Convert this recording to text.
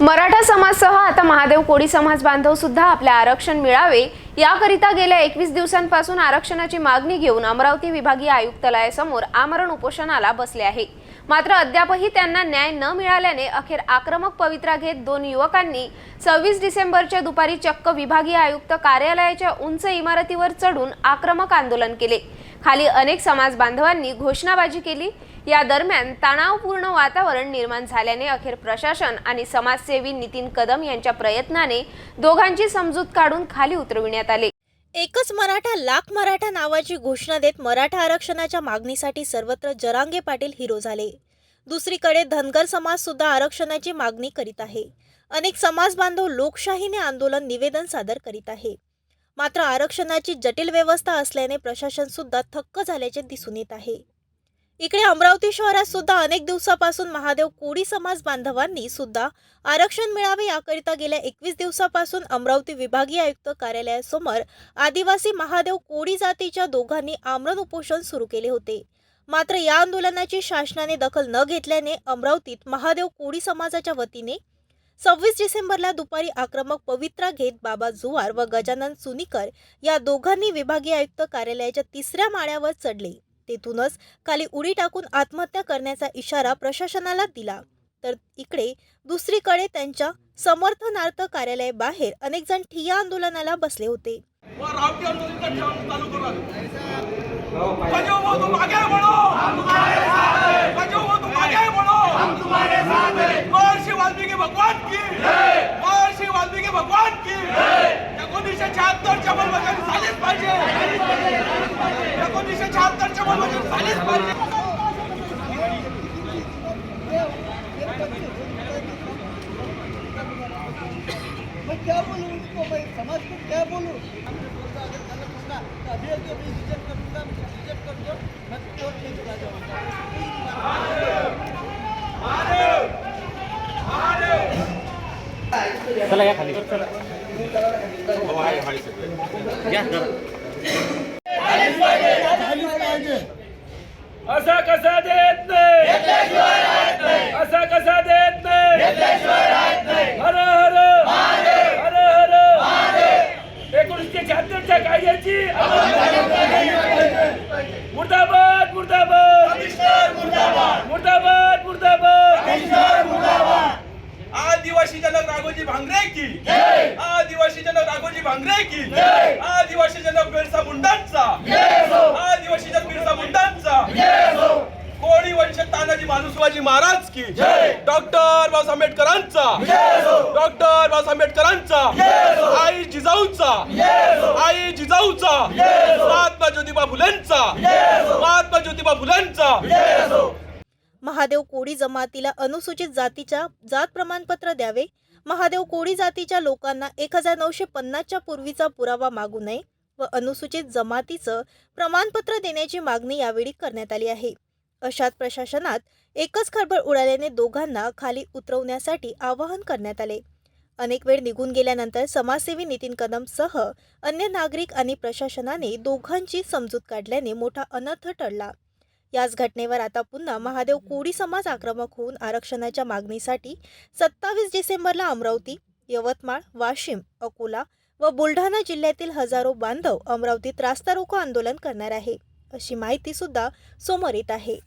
मराठा समाजसह आता महादेव कोळी समाज बांधव सुद्धा आपले आरक्षण मिळावे याकरिता गेल्या एकवीस दिवसांपासून आरक्षणाची मागणी घेऊन अमरावती विभागीय आयुक्तालयासमोर आमरण उपोषणाला बसले आहे. मात्र अद्यापही त्यांना न्याय न मिळाल्याने अखेर आक्रमक पवित्रा घेत दोन युवकांनी सव्वीस डिसेंबरच्या दुपारी चक्क विभागीय आयुक्त कार्यालयाच्या उंच इमारतीवर चढून आक्रमक आंदोलन केले. खाली अनेक समाज बांधवांनी घोषणाबाजी केली. या दरम्यान तणावपूर्ण वातावरण निर्माण झाल्याने अखेर प्रशासन आणि समाजसेवी नितीन कदम यांच्या प्रयत्नाने दोघांची समजूत काढून खाली उतरविण्यात आले. एकच मराठा लाख मराठा नावाची घोषणा देत मराठा आरक्षणाच्या मागणीसाठी सर्वत्र जरांगे पाटील हिरो झाले. दुसरीकडे धनगर समाज सुद्धा आरक्षणाची मागणी करीत आहे. अनेक समाज बांधव लोकशाहीने आंदोलन निवेदन सादर करीत आहे. मात्र आरक्षणाची जटिल व्यवस्था असल्याने प्रशासन सुद्धा थक्क झाल्याचे दिसून येत आहे. इकडे अमरावती शहरात सुद्धा अनेक दिवसापासून महादेव कोळी समाज बांधवांनी सुद्धा आरक्षण मिळावे याकरिता गेल्या एकवीस दिवसापासून अमरावती विभागीय आयुक्त कार्यालयासमोर आदिवासी महादेव कोळी जातीच्या दोघांनी आमरण उपोषण सुरू केले होते. मात्र या आंदोलनाची शासनाने दखल न घेतल्याने अमरावतीत महादेव कोळी समाजाच्या वतीने सव्वीस डिसेंबरला दुपारी आक्रमक पवित्रा घेत बाबा जुवार व गजानन सुनीकर या दोघांनी विभागीय आयुक्त कार्यालयाच्या तिसऱ्या माळ्यावर चढले. तेथूनच खाली उडी टाकून आत्महत्या करण्याचा इशारा प्रशासनाला दिला. तर इकडे दुसरीकडे त्यांच्या समर्थनार्थ कार्यालयाबाहेर अनेक जण ठिय्या आंदोलनाला बसले होते. भगवान की. एकोणीसशे शहात्तरच्या बरोबर झालीच पाहिजे एकोणीसशे शहात्तरच्या बरोबर झालीच पाहिजे मैं क्या बोलूँ उनको मैं समाज को क्या बोलूँ तो अभी अभी अभी रिजेक्ट कर दूंगा रिजेक्ट कर दो मैं कोर्ट में चला जाऊँगा चला या खाली चला. या असा कसा देत नाही? असा कसा देत नाही? हर हर हर हर. एकोणीसशे शहात्तरच्या कायद्याची मुर्दाबाद मुर्दाबाद. मुर्दाबाद मुर्दाबाद. आदिवासी जनक राघोजी भांगरे की. आदिवासी जनक राघोजी भांगरे की. आदिवासी जनक मालुसवाजी महाराज की डॉक्टर बाबासाहेब आंबेडकरांचा. डॉक्टर बाबासाहेब आंबेडकरांचा. आई जिजाऊचा. आई जिजाऊचा. महात्मा ज्योतिबा फुलेंचा. महात्मा ज्योतिबा फुलेंचा. महादेव कोळी जमातीला अनुसूचित जातीच्या जात प्रमाणपत्र द्यावे. महादेव कोळी जातीच्या लोकांना एक हजार नऊशे पन्नासच्या पूर्वीचा पुरावा मागू नये व अनुसूचित जमातीचं प्रमाणपत्र देण्याची मागणी यावेळी करण्यात आली आहे. अशात प्रशासनात एकच खळबळ उडाल्याने दोघांना खाली उतरवण्यासाठी आवाहन करण्यात आले. अनेक वेळ निघून गेल्यानंतर समाजसेवी नितीन कदमसह अन्य नागरिक आणि प्रशासनाने दोघांची समजूत काढल्याने मोठा अनर्थ टळला. याच घटनेवर आता पुन्हा महादेव कोळी समाज आक्रमक होऊन आरक्षणाच्या मागणीसाठी सत्तावीस डिसेंबरला अमरावती यवतमाळ वाशिम अकोला व बुलढाणा जिल्ह्यातील हजारो बांधव अमरावतीत रास्ता रोको आंदोलन करणार आहे. अशी माहितीसुद्धा समोर येत आहे.